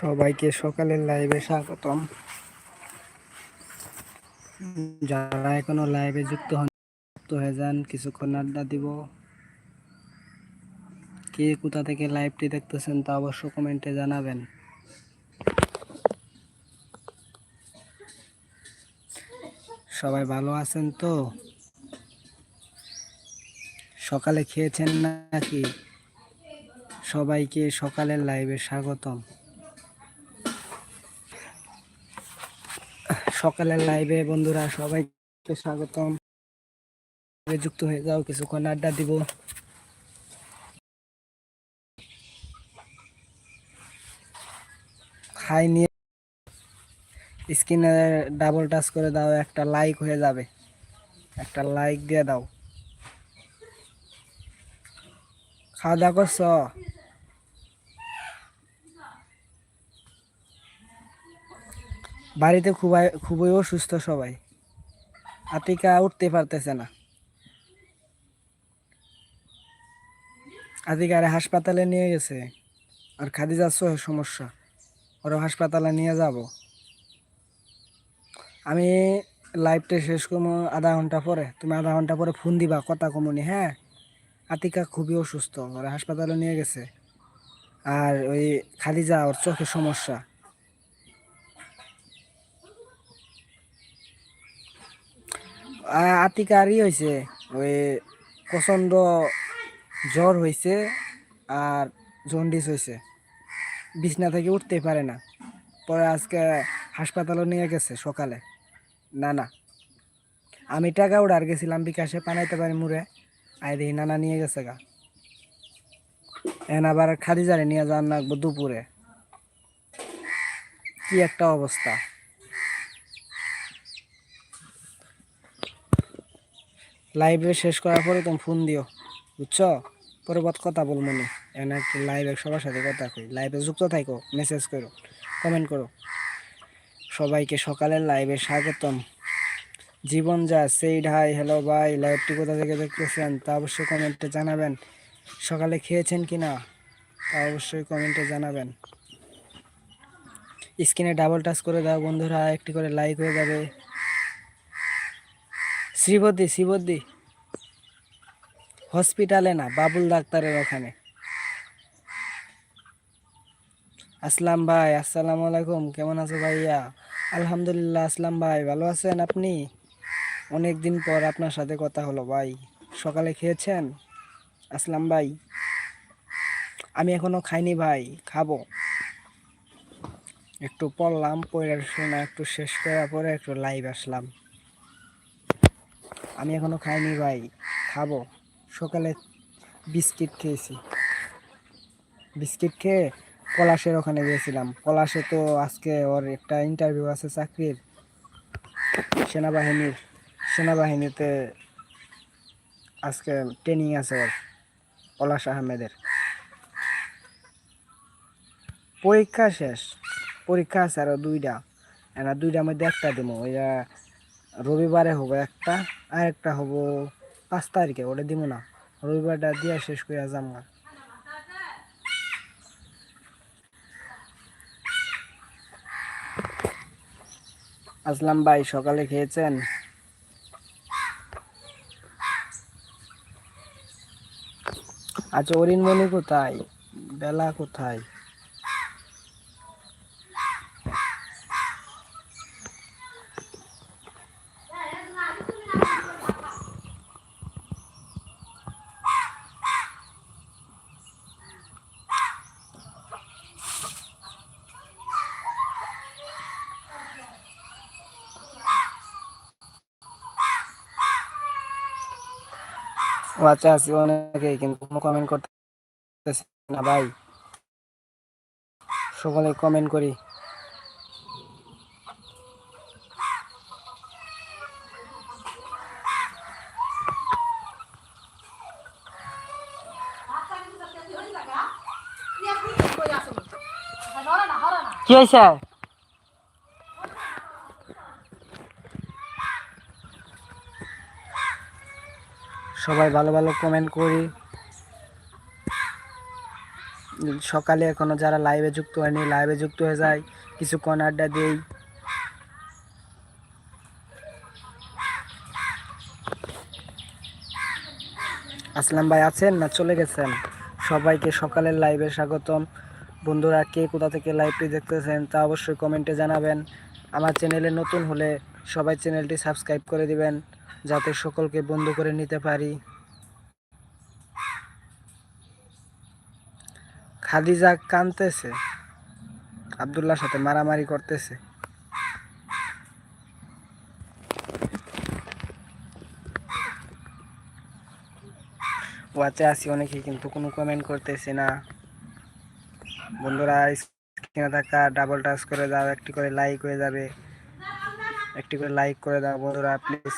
সবাইকে সকালের লাইভে স্বাগতম। যারা এখনও লাইভে যুক্ত হন, যুক্ত হয়ে যান, কিছুক্ষণ আড্ডা দিব। কে কোথা থেকে লাইভটি দেখতেছেন তা অবশ্য কমেন্টে জানাবেন। সবাই ভালো আছেন তো? সকালে খেয়েছেন নাকি? সবাইকে সকালের লাইভে স্বাগতম। সকালের লাইভে বন্ধুরা সবাইকে স্বাগতম। যুক্ত হয়ে যাও, কিছুক্ষণ আড্ডা দিব। খাই নিয়ে স্ক্রিনে ডাবল টাচ করে দাও, একটা লাইক হয়ে যাবে। একটা লাইক দিয়ে দাও। খাওয়া দাওয়া করছ? বাড়িতে খুবই খুবই অসুস্থ সবাই। আতিকা উঠতে পারতেছে না। আতিকারে হাসপাতালে নিয়ে গেছে। আর খাদিজার সহ সমস্যা। ওরা হাসপাতালে নিয়ে যাব। আমি লাইভটা শেষ করব আধা ঘণ্টা পরে। তুমি আধা ঘণ্টা পরে ফোন দিবা, কথা কমনি হ্যাঁ? আতিকা খুবই অসুস্থ, ওরা হাসপাতালে নিয়ে গেছে। আর ওই খাদিজা, ওর চোখের সমস্যা। আতিকারই হয়েছে ওই প্রচণ্ড জ্বর হয়েছে আর জন্ডিস হয়েছে বিছনা থেকে উঠতে পারে না। পরে আজকে হাসপাতালে নিয়ে গেছে সকালে। না না। আমি টাকা উড়ার গেছিলাম, বিকাশে পানাইতে পারি মুড়ে। আই দেখি নানা নিয়ে গেছে গা। এখন আবার খাদিজারে নিয়ে যান লাগবো দুপুরে। কি একটা অবস্থা। লাইভে শেষ করার পরে তুমি ফোন দিও, বুঝছ? পরে বাদ কথা বলব নি। এনে একটু লাইভে সবার সাথে কথা কই। লাইভে যুক্ত থাকো মেসেজ করো কমেন্ট করো। সবাইকে সকালের লাইভে স্বাগতম। জীবন যা সেই হাই হ্যালো ভাই লাইভটি কোথা থেকে দেখতেছেন? তা অবশ্যই কমেন্টে জানাবেন। সকালে খেয়েছেন কি না তা অবশ্যই কমেন্টে জানাবেন। স্ক্রিনে ডাবল টাচ করে দাও বন্ধুরা। একটি করে লাইক হয়ে যাবে। শ্রীবদ্দি শ্রীবদ্দি হসপিটালে না, বাবুল ডাক্তারের ওখানে। আসলাম ভাই, আসসালামু আলাইকুম, কেমন আছো ভাইয়া? আলহামদুলিল্লাহ, আসলাম ভাই, ভালো আছেন আপনি? অনেক দিন পর আপনার সাথে কথা হলো ভাই। সকালে খেয়েছেন? আসলাম ভাই। আমি এখনও খাইনি ভাই, খাব। একটু পড়লাম পড়াশোনা একটু শেষ করার পরে একটু লাইভ আসলাম। আমি এখনও খাইনি ভাই। খাব। সকালে বিস্কিট খেয়েছি। বিস্কিট খেয়ে পলাশের ওখানে গিয়েছিলাম। পলাশে তো আজকে ওর একটা ইন্টারভিউ আছে চাকরির। সেনাবাহিনীর। সেনাবাহিনীতে আজকে ট্রেনিং আছে ওর, পলাশ আহমেদের। পরীক্ষা শেষ। পরীক্ষা আছে আরও দুইটা। এনা দুইটার মধ্যে একটা দেবো ওইটা রবিবারে হব একটা আর একটা হব পাঁচ তারিখে, ওটা দিব না। রবিবারটা দিয়া শেষ করে যাম না আসলাম ভাই, সকালে খেয়েছেন? আচ্ছা অরিনমণি কোথায়? বেলা কোথায়? আচ্ছা আছি অনেকেই কিন্তু কোনো কমেন্ট করতেছে না ভাই। সকলে কমেন্ট করি। কি হয়েছে? সবাই ভালো ভালো কমেন্ট করি। সকালে এখনও যারা লাইভে যুক্ত হয়নি লাইভে যুক্ত হয়ে যায়, কিছুক্ষণ আড্ডা দিই। আসলাম ভাই, আছেন না চলে গেছেন? সবাইকে সকালের লাইভে স্বাগতম। বন্ধুরা, কে কোথা থেকে লাইভটি দেখতেছেন তা অবশ্যই কমেন্টে জানাবেন। আমার চ্যানেলে নতুন হলে সবাই চ্যানেলটি সাবস্ক্রাইব করে দিবেন। যাতে সকলকে বন্ধু করে নিতে পারি। খাদিজা কানতেছে আবদুল্লার সাথে মারামারি করতেছে। ওয়াচে আছি অনেকেই কিন্তু কোনো কমেন্ট করতেছে না। বন্ধুরা স্ক্রিনে থাকা ডাবল টাচ করে দাও, একটি করে লাইক হয়ে যাবে। একটি করে লাইক করে দাও বন্ধুরা প্লিজ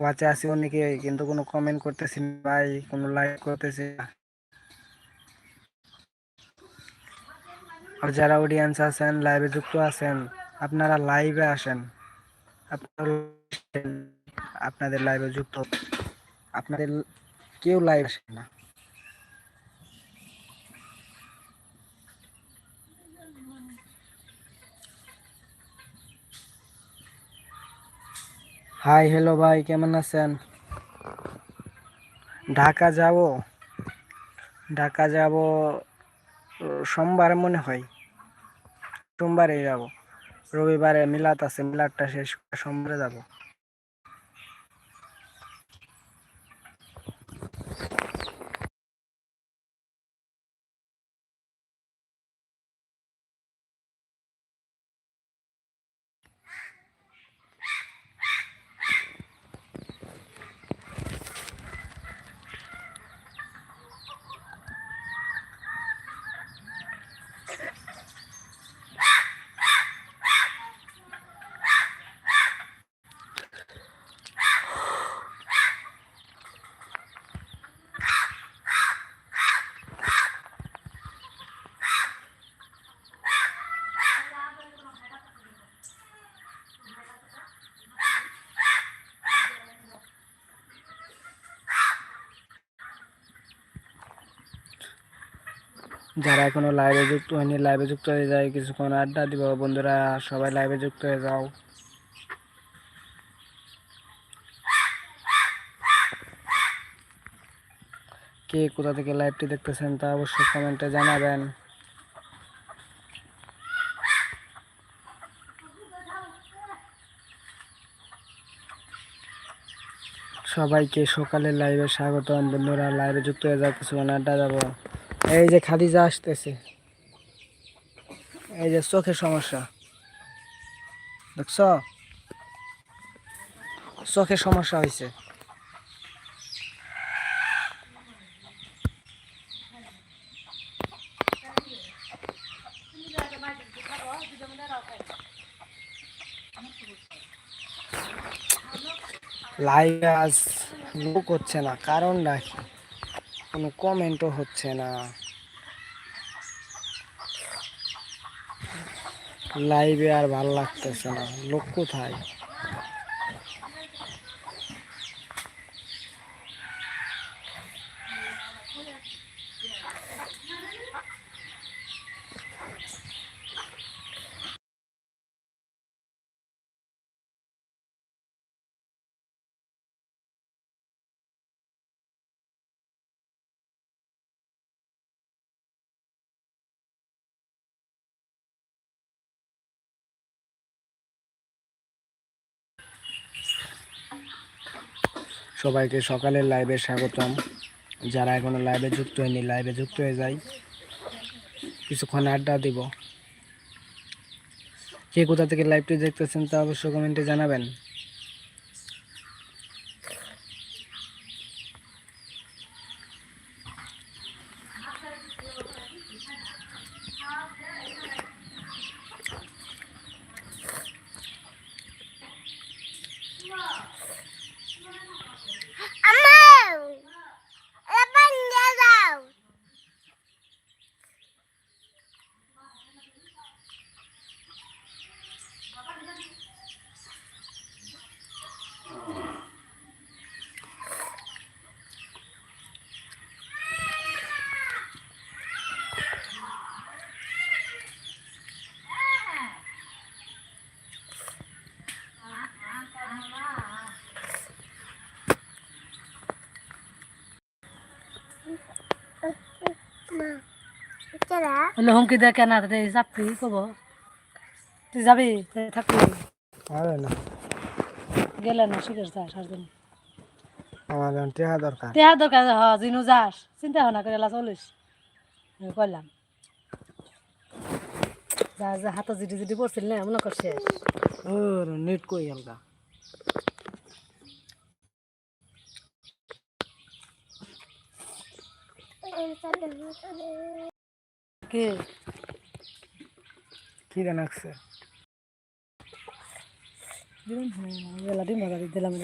ওয়াচে আছি অনেকে কিন্তু কোনো কমেন্ট করতেছি না, ভাই, কোনো লাইক করতেছি আর যারা অডিয়েন্স আছেন লাইভে যুক্ত আছেন, আপনারা লাইভে আসেন। আপনাদের লাইভে যুক্ত আপনাদের কেউ লাইভ আসেন না। হাই হ্যালো ভাই কেমন আছেন? ঢাকা যাব। ঢাকা যাব, সোমবার মনে হয়। সোমবারে যাব। রবিবারে মিলাত আছে, মিলাদটা শেষ সোমবারে যাব। যারা এখনও লাইভে যুক্ত হয়নি লাইভে যুক্ত হয়ে যায় কিছুক্ষণ আড্ডা দিব বন্ধুরা, সবাই লাইভে যুক্ত হয়ে যাও। কে কোথা থেকে লাইভটি দেখতেছেন তা অবশ্যই কমেন্টে জানাবেন। সবাইকে সকালের লাইভে স্বাগতম। বন্ধুরা লাইভে যুক্ত হয়ে যাও, কিছুক্ষণ আড্ডা যাব এই যে খাদিজা আসতেছে। এই যে চোখের সমস্যা। দেখছ? চোখের সমস্যা হয়েছে লাইভ আজ লোক হচ্ছে না কারণ নাকি কোনো কমেন্টও হচ্ছে না। লাইভে আর ভালো লাগতেছে না। লোক কোথায়? সবাইকে সকালের লাইভে স্বাগতম। যারা এখনও লাইভে যুক্ত হয়নি লাইভে যুক্ত হয়ে যাই। কিছুক্ষণ আড্ডা দিব। কে কোথা থেকে লাইভটি দেখতেছেন তা অবশ্য কমেন্টে জানাবেন। বলে হুমকি দেয় কেন? তাতে চাপি কব? তুই যাবি? থাকবি? গেলে না শিখের যা সারদিন? আমার টেহা দরকার। তেহা দরকার হ জিনু যাস। চিন্তা ভাবনা করে এলা চলিস। আমি কইলাম। যা যা হাতে জিডি জিডি পড়ছিল না মনে কর শেষ। ওর নেট কই হালকা কে কি জানাকছে দিলাম হ্যাঁ দিলাম